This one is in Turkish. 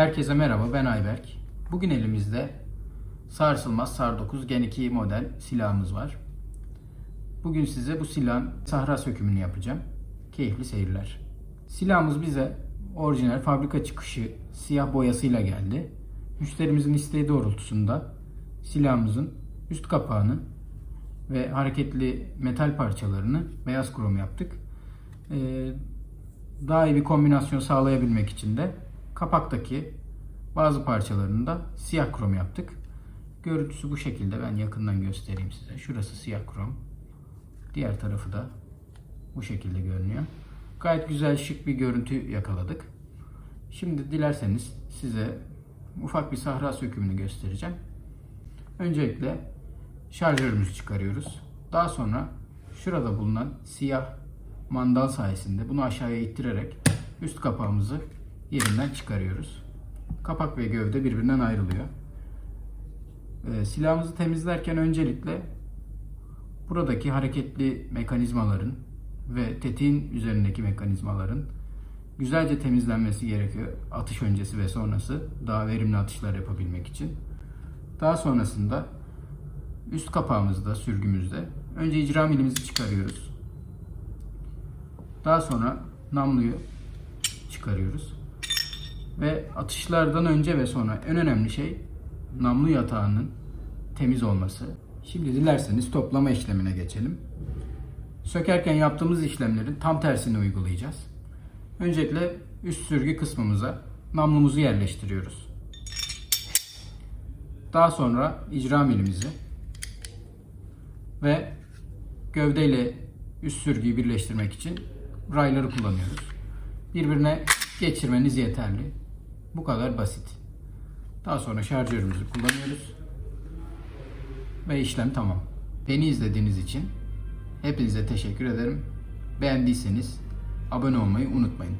Herkese merhaba ben Ayberk. Bugün elimizde sarsılmaz SAR 9 Gen 2 model silahımız var. Bugün size bu silahın sahra sökümünü yapacağım. Keyifli seyirler. Silahımız bize orijinal fabrika çıkışı siyah boyasıyla geldi. Müşterimizin isteği doğrultusunda silahımızın üst kapağını ve hareketli metal parçalarını beyaz krom yaptık. Ee, daha iyi bir kombinasyon sağlayabilmek için de kapaktaki bazı parçalarını da siyah krom yaptık. Görüntüsü bu şekilde. Ben yakından göstereyim size. Şurası siyah krom. Diğer tarafı da bu şekilde görünüyor. Gayet güzel şık bir görüntü yakaladık. Şimdi dilerseniz size ufak bir sahra sökümünü göstereceğim. Öncelikle şarjörümüzü çıkarıyoruz. Daha sonra şurada bulunan siyah mandal sayesinde bunu aşağıya ittirerek üst kapağımızı yerinden çıkarıyoruz. Kapak ve gövde birbirinden ayrılıyor. Ee, silahımızı temizlerken öncelikle buradaki hareketli mekanizmaların ve tetiğin üzerindeki mekanizmaların güzelce temizlenmesi gerekiyor. Atış öncesi ve sonrası daha verimli atışlar yapabilmek için. Daha sonrasında üst kapağımızda, sürgümüzde önce icra milimizi çıkarıyoruz. Daha sonra namluyu çıkarıyoruz. Ve atışlardan önce ve sonra en önemli şey namlu yatağının temiz olması. Şimdi dilerseniz toplama işlemine geçelim. Sökerken yaptığımız işlemlerin tam tersini uygulayacağız. Öncelikle üst sürgü kısmımıza namlumuzu yerleştiriyoruz. Daha sonra icra milimizi ve gövdeyle üst sürgüyü birleştirmek için rayları kullanıyoruz. Birbirine geçirmeniz yeterli. Bu kadar basit. Daha sonra şarjörümüzü kullanıyoruz. Ve işlem tamam. Beni izlediğiniz için hepinize teşekkür ederim. Beğendiyseniz abone olmayı unutmayın.